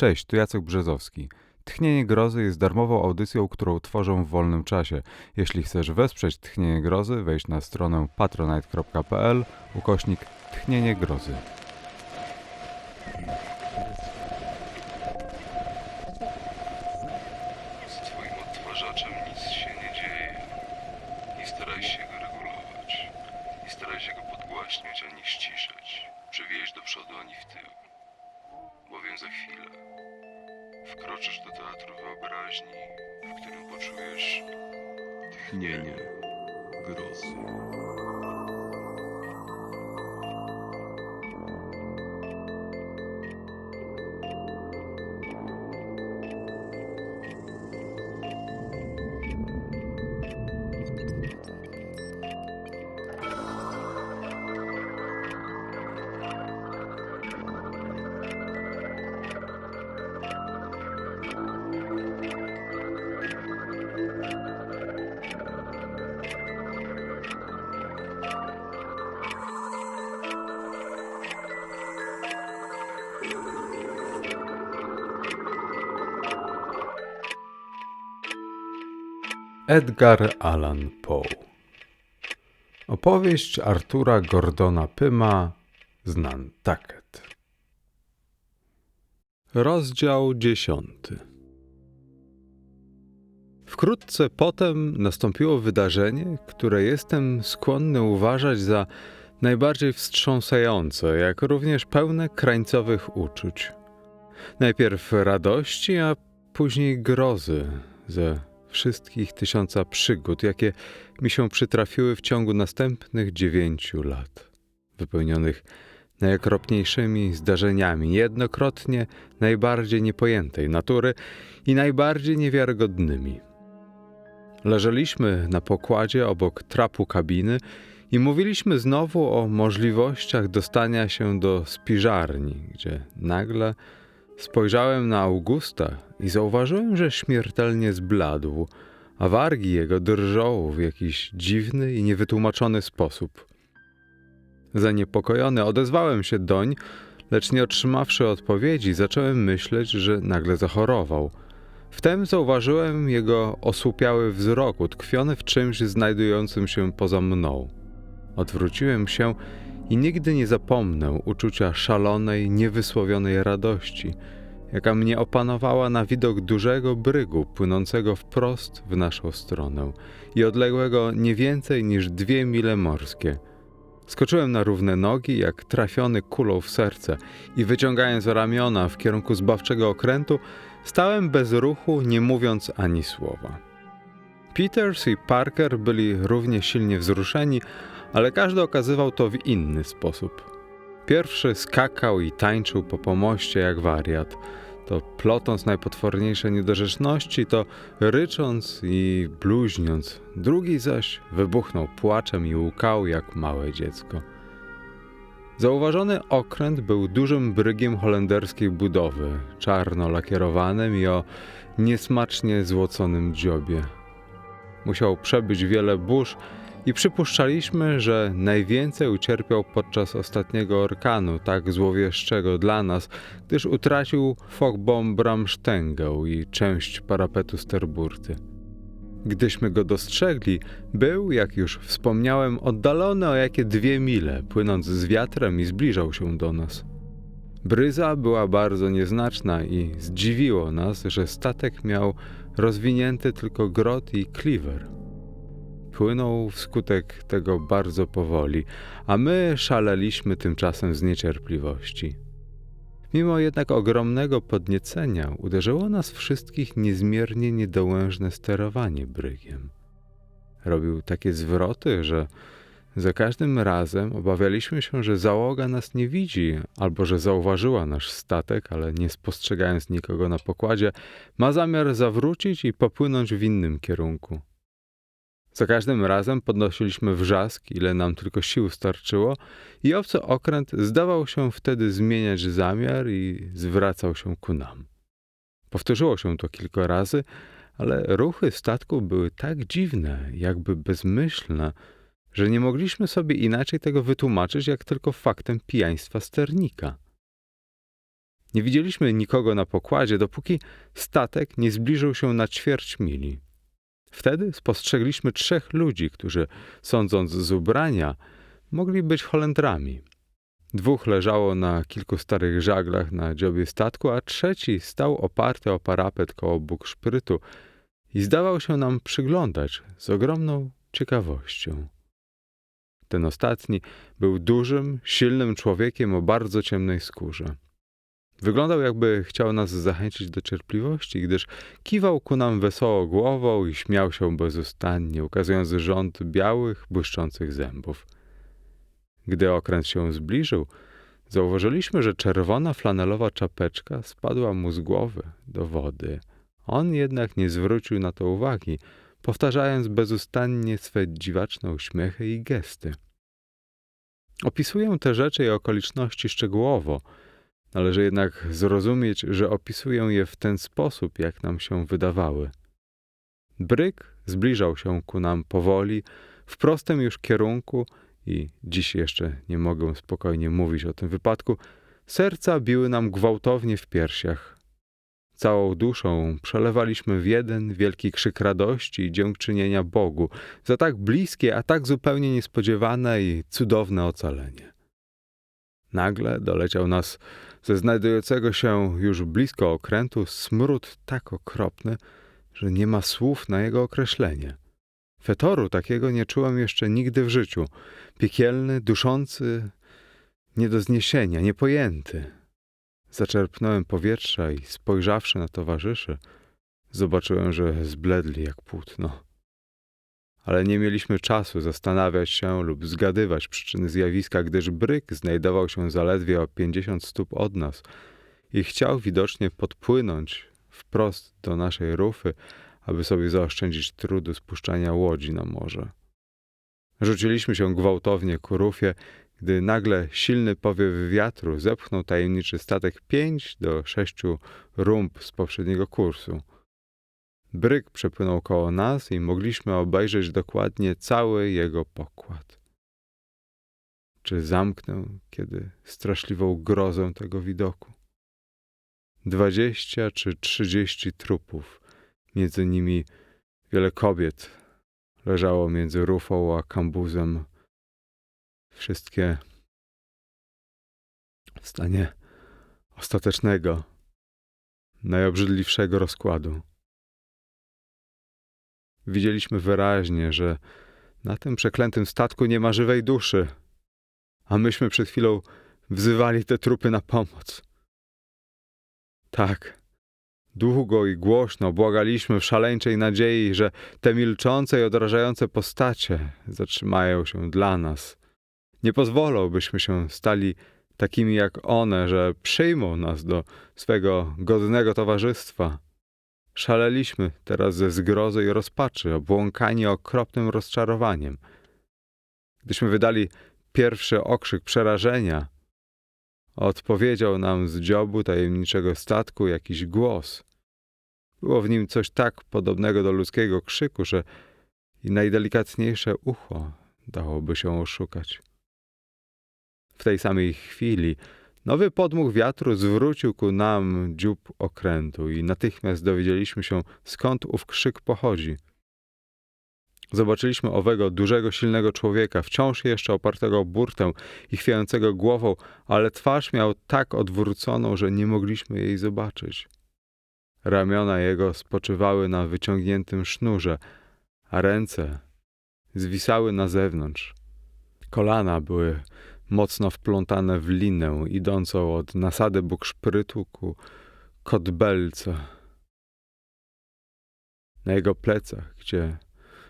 Cześć, tu Jacek Brzezowski. Tchnienie Grozy jest darmową audycją, którą tworzę w wolnym czasie. Jeśli chcesz wesprzeć Tchnienie Grozy, wejdź na stronę patronite.pl ukośnik Tchnienie Grozy. Z twoim odtwarzaczem nic się nie dzieje. Nie staraj się go regulować. Nie staraj się go podgłaśniać ani ściszać. Przewieź do przodu ani w tył. Bowiem za chwilę wkroczysz do teatru wyobraźni, w którym poczujesz tchnienie grozy. Edgar Allan Poe. Opowieść Artura Gordona Pyma z Nantucket Rozdział dziesiąty. Wkrótce potem nastąpiło wydarzenie, które jestem skłonny uważać za najbardziej wstrząsające, jak również pełne krańcowych uczuć. Najpierw radości, a później grozy ze wszystkich tysiąca przygód, jakie mi się przytrafiły w ciągu następnych dziewięciu lat, wypełnionych najokropniejszymi zdarzeniami, jednokrotnie najbardziej niepojętej natury i najbardziej niewiarygodnymi. Leżeliśmy na pokładzie obok trapu kabiny i mówiliśmy znowu o możliwościach dostania się do spiżarni, gdzie nagle spojrzałem na Augusta i zauważyłem, że śmiertelnie zbladł, a wargi jego drżą w jakiś dziwny i niewytłumaczony sposób. Zaniepokojony odezwałem się doń, lecz nie otrzymawszy odpowiedzi, zacząłem myśleć, że nagle zachorował. Wtem zauważyłem jego osłupiały wzrok, utkwiony w czymś znajdującym się poza mną. Odwróciłem się i nigdy nie zapomnę uczucia szalonej, niewysłowionej radości, jaka mnie opanowała na widok dużego brygu płynącego wprost w naszą stronę i odległego nie więcej niż dwie mile morskie. Skoczyłem na równe nogi, jak trafiony kulą w serce i wyciągając ramiona w kierunku zbawczego okrętu, stałem bez ruchu, nie mówiąc ani słowa. Peters i Parker byli równie silnie wzruszeni, ale każdy okazywał to w inny sposób. Pierwszy skakał i tańczył po pomoście jak wariat, to plotąc najpotworniejsze niedorzeczności, to rycząc i bluźniąc. Drugi zaś wybuchnął płaczem i łkał jak małe dziecko. Zauważony okręt był dużym brygiem holenderskiej budowy, czarno lakierowanym i o niesmacznie złoconym dziobie. Musiał przebyć wiele burz, i przypuszczaliśmy, że najwięcej ucierpiał podczas ostatniego orkanu, tak złowieszczego dla nas, gdyż utracił fogbom bramsztęgę i część parapetu sterburty. Gdyśmy go dostrzegli, był, jak już wspomniałem, oddalony o jakie dwie mile, płynąc z wiatrem i zbliżał się do nas. Bryza była bardzo nieznaczna i zdziwiło nas, że statek miał rozwinięty tylko grot i kliwer płynął wskutek tego bardzo powoli, a my szaleliśmy tymczasem z niecierpliwości. Mimo jednak ogromnego podniecenia uderzyło nas wszystkich niezmiernie niedołężne sterowanie brygiem. Robił takie zwroty, że za każdym razem obawialiśmy się, że załoga nas nie widzi, albo że zauważyła nasz statek, ale nie spostrzegając nikogo na pokładzie, ma zamiar zawrócić i popłynąć w innym kierunku. Za każdym razem podnosiliśmy wrzask, ile nam tylko sił starczyło, i obcy okręt zdawał się wtedy zmieniać zamiar i zwracał się ku nam. Powtórzyło się to kilka razy, ale ruchy statku były tak dziwne, jakby bezmyślne, że nie mogliśmy sobie inaczej tego wytłumaczyć, jak tylko faktem pijaństwa sternika. Nie widzieliśmy nikogo na pokładzie, dopóki statek nie zbliżył się na ćwierć mili. Wtedy spostrzegliśmy trzech ludzi, którzy, sądząc z ubrania, mogli być Holendrami. Dwóch leżało na kilku starych żaglach na dziobie statku, a trzeci stał oparty o parapet koło bukszprytu i zdawał się nam przyglądać z ogromną ciekawością. Ten ostatni był dużym, silnym człowiekiem o bardzo ciemnej skórze. Wyglądał, jakby chciał nas zachęcić do cierpliwości, gdyż kiwał ku nam wesoło głową i śmiał się bezustannie, ukazując rząd białych, błyszczących zębów. Gdy okręt się zbliżył, zauważyliśmy, że czerwona flanelowa czapeczka spadła mu z głowy do wody. On jednak nie zwrócił na to uwagi, powtarzając bezustannie swe dziwaczne uśmiechy i gesty. Opisuję te rzeczy i okoliczności szczegółowo. Należy jednak zrozumieć, że opisuję je w ten sposób, jak nam się wydawały. Bryk zbliżał się ku nam powoli, w prostym już kierunku i dziś jeszcze nie mogę spokojnie mówić o tym wypadku, serca biły nam gwałtownie w piersiach. Całą duszą przelewaliśmy w jeden wielki krzyk radości i dziękczynienia Bogu za tak bliskie, a tak zupełnie niespodziewane i cudowne ocalenie. Nagle doleciał nas ze znajdującego się już blisko okrętu smród tak okropny, że nie ma słów na jego określenie. Fetoru takiego nie czułem jeszcze nigdy w życiu. Piekielny, duszący, nie do zniesienia, niepojęty. Zaczerpnąłem powietrza i spojrzawszy na towarzyszy, zobaczyłem, że zbledli jak płótno. Ale nie mieliśmy czasu zastanawiać się lub zgadywać przyczyny zjawiska, gdyż bryk znajdował się zaledwie o pięćdziesiąt stóp od nas i chciał widocznie podpłynąć wprost do naszej rufy, aby sobie zaoszczędzić trudu spuszczania łodzi na morze. Rzuciliśmy się gwałtownie ku rufie, gdy nagle silny powiew wiatru zepchnął tajemniczy statek pięć do sześciu rumb z poprzedniego kursu. Bryk przepłynął koło nas i mogliśmy obejrzeć dokładnie cały jego pokład. Czy zamknę, kiedy straszliwą grozę tego widoku? Dwadzieścia czy trzydzieści trupów, między nimi wiele kobiet leżało między rufą a kambuzem. Wszystkie w stanie ostatecznego, najobrzydliwszego rozkładu. Widzieliśmy wyraźnie, że na tym przeklętym statku nie ma żywej duszy, a myśmy przed chwilą wzywali te trupy na pomoc. Tak, długo i głośno błagaliśmy w szaleńczej nadziei, że te milczące i odrażające postacie zatrzymają się dla nas. Nie pozwolą, byśmy się stali takimi jak one, że przyjmą nas do swego godnego towarzystwa. Szaleliśmy teraz ze zgrozy i rozpaczy, obłąkani okropnym rozczarowaniem. Gdyśmy wydali pierwszy okrzyk przerażenia, odpowiedział nam z dziobu tajemniczego statku jakiś głos. Było w nim coś tak podobnego do ludzkiego krzyku, że i najdelikatniejsze ucho dałoby się oszukać. W tej samej chwili nowy podmuch wiatru zwrócił ku nam dziób okrętu i natychmiast dowiedzieliśmy się, skąd ów krzyk pochodzi. Zobaczyliśmy owego dużego, silnego człowieka, wciąż jeszcze opartego o burtę i chwiającego głową, ale twarz miał tak odwróconą, że nie mogliśmy jej zobaczyć. Ramiona jego spoczywały na wyciągniętym sznurze, a ręce zwisały na zewnątrz. Kolana były mocno wplątane w linę idącą od nasady bukszprytu ku kotbelce. Na jego plecach, gdzie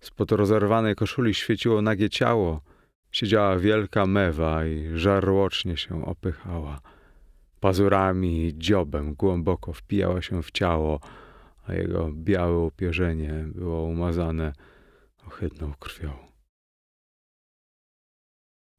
spod rozerwanej koszuli świeciło nagie ciało, siedziała wielka mewa i żarłocznie się opychała. Pazurami i dziobem głęboko wpijała się w ciało, a jego białe upierzenie było umazane ohydną krwią.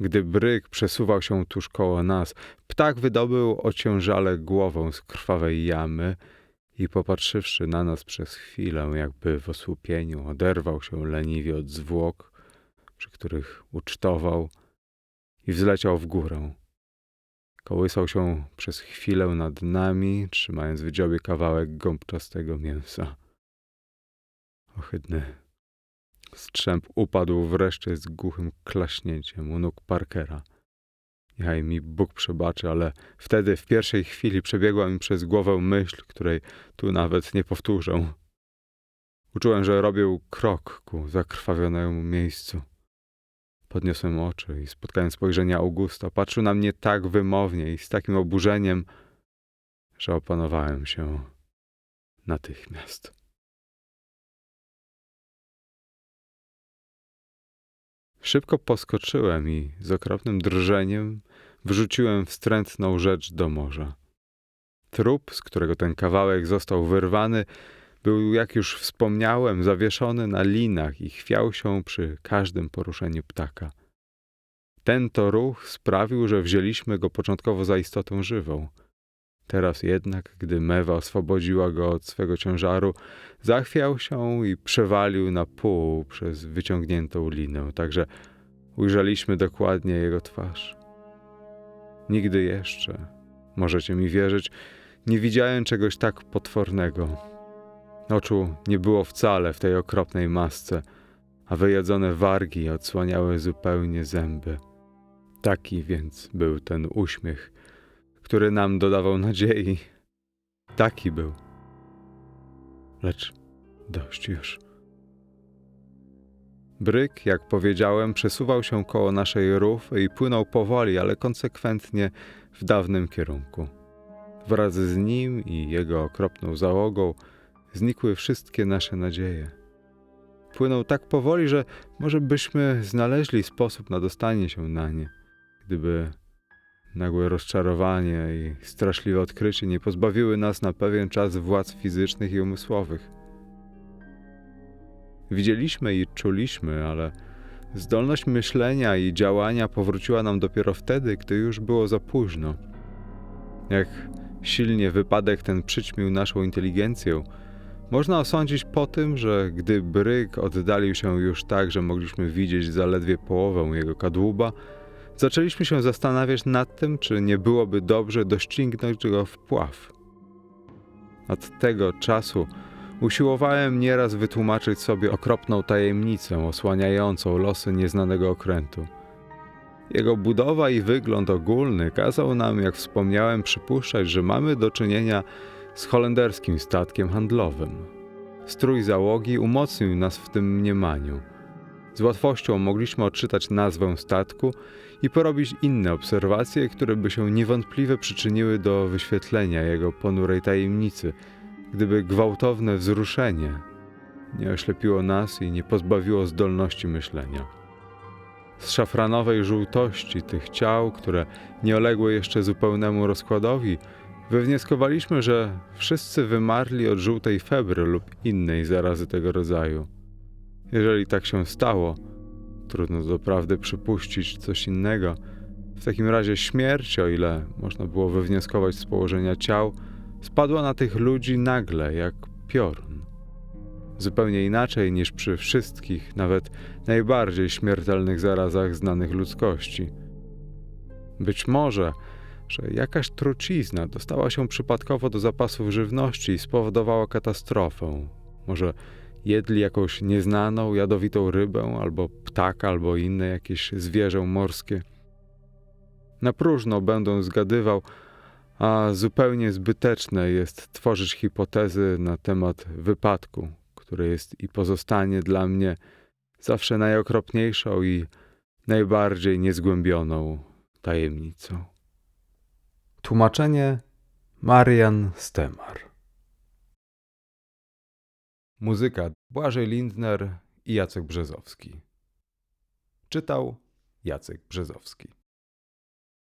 Gdy bryk przesuwał się tuż koło nas, ptak wydobył ociężale głową z krwawej jamy i popatrzywszy na nas przez chwilę, jakby w osłupieniu, oderwał się leniwie od zwłok, przy których ucztował i wzleciał w górę. Kołysał się przez chwilę nad nami, trzymając w dziobie kawałek gąbczastego mięsa. Ohydny. Strzęp upadł wreszcie z głuchym klaśnięciem u nóg Parkera. Niechaj mi Bóg przebaczy, ale wtedy w pierwszej chwili przebiegła mi przez głowę myśl, której tu nawet nie powtórzę. Uczułem, że robię krok ku zakrwawionemu miejscu. Podniosłem oczy i spotkałem spojrzenie Augusta. Patrzył na mnie tak wymownie i z takim oburzeniem, że opanowałem się natychmiast. Szybko poskoczyłem i z okropnym drżeniem wrzuciłem wstrętną rzecz do morza. Trup, z którego ten kawałek został wyrwany, był, jak już wspomniałem, zawieszony na linach i chwiał się przy każdym poruszeniu ptaka. Ten to ruch sprawił, że wzięliśmy go początkowo za istotę żywą. Teraz jednak, gdy mewa oswobodziła go od swego ciężaru, zachwiał się i przewalił na pół przez wyciągniętą linę, także ujrzeliśmy dokładnie jego twarz. Nigdy jeszcze, możecie mi wierzyć, nie widziałem czegoś tak potwornego. Oczu nie było wcale w tej okropnej masce, a wyjedzone wargi odsłaniały zupełnie zęby. Taki więc był ten uśmiech, który nam dodawał nadziei. Taki był. Lecz dość już. Bryk, jak powiedziałem, przesuwał się koło naszej rufy i płynął powoli, ale konsekwentnie w dawnym kierunku. Wraz z nim i jego okropną załogą znikły wszystkie nasze nadzieje. Płynął tak powoli, że może byśmy znaleźli sposób na dostanie się na nie, gdyby nagłe rozczarowanie i straszliwe odkrycie nie pozbawiły nas na pewien czas władz fizycznych i umysłowych. Widzieliśmy i czuliśmy, ale zdolność myślenia i działania powróciła nam dopiero wtedy, gdy już było za późno. Jak silnie wypadek ten przyćmił naszą inteligencję, można osądzić po tym, że gdy bryk oddalił się już tak, że mogliśmy widzieć zaledwie połowę jego kadłuba, zaczęliśmy się zastanawiać nad tym, czy nie byłoby dobrze doścignąć go w pław. Od tego czasu usiłowałem nieraz wytłumaczyć sobie okropną tajemnicę osłaniającą losy nieznanego okrętu. Jego budowa i wygląd ogólny kazał nam, jak wspomniałem, przypuszczać, że mamy do czynienia z holenderskim statkiem handlowym. Strój załogi umocnił nas w tym mniemaniu. Z łatwością mogliśmy odczytać nazwę statku i porobić inne obserwacje, które by się niewątpliwie przyczyniły do wyświetlenia jego ponurej tajemnicy, gdyby gwałtowne wzruszenie nie oślepiło nas i nie pozbawiło zdolności myślenia. Z szafranowej żółtości tych ciał, które nie uległy jeszcze zupełnemu rozkładowi, wywnioskowaliśmy, że wszyscy wymarli od żółtej febry lub innej zarazy tego rodzaju. Jeżeli tak się stało, trudno doprawdy przypuścić coś innego. W takim razie śmierć, o ile można było wywnioskować z położenia ciał, spadła na tych ludzi nagle, jak piorun. Zupełnie inaczej niż przy wszystkich, nawet najbardziej śmiertelnych zarazach znanych ludzkości. Być może, że jakaś trucizna dostała się przypadkowo do zapasów żywności i spowodowała katastrofę. Może jedli jakąś nieznaną, jadowitą rybę, albo ptaka, albo inne jakieś zwierzę morskie. Na próżno będę zgadywał, a zupełnie zbyteczne jest tworzyć hipotezy na temat wypadku, który jest i pozostanie dla mnie zawsze najokropniejszą i najbardziej niezgłębioną tajemnicą. Tłumaczenie Marian Stemar Muzyka Błażej Lindner i Jacek Brzezowski. Czytał Jacek Brzezowski.